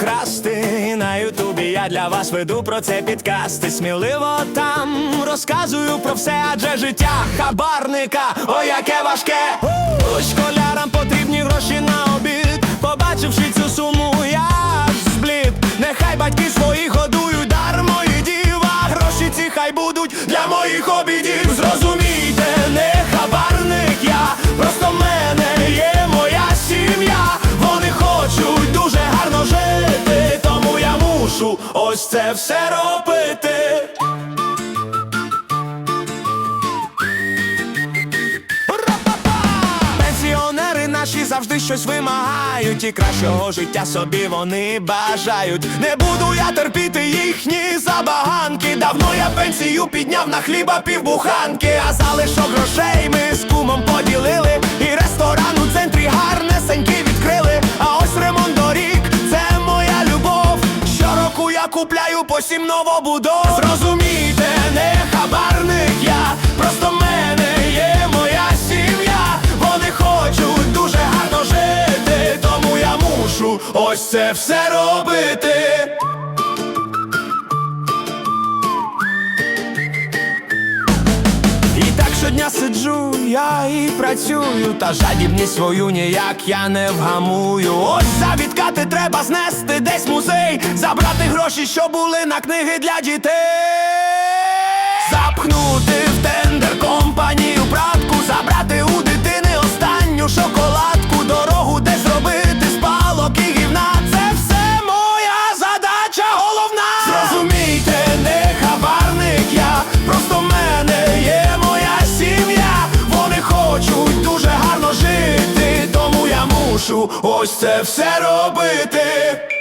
красти. І на ютубі я для вас веду про це підкасти. Сміливо там розказую про все, адже життя хабарника, ой, яке важке. Школярам потрібні гроші на обід. Побачивши цю суму, я зблід. Нехай батьки свої годують дармо і діва. Гроші ці хай будуть для моїх обідів. Зрозумійте, це все робити. Пенсіонери наші завжди щось вимагають, і кращого життя собі вони бажають. Не буду я терпіти їхні забаганки. Давно я пенсію підняв на хліба півбуханки, а залишок грошей ми з я купляю по сім новобудов. Зрозумійте, не хабарник я, просто в мене є моя сім'я. Вони хочуть дуже гарно жити, тому я мушу ось це все робити. Щодня сиджу, я і працюю, та жадібність свою ніяк я не вгамую. Ось за відкати треба знести десь музей, забрати гроші, що були на книги для дітей. Запхнути в тендер компанію пратку, забрати у дитини останню шоколадку, дорогу де зробити спалок і. Це все моя задача головна. Зрозумійте, не хабарник я, просто мене є моя сім'я. Вони хочуть ось це все робити.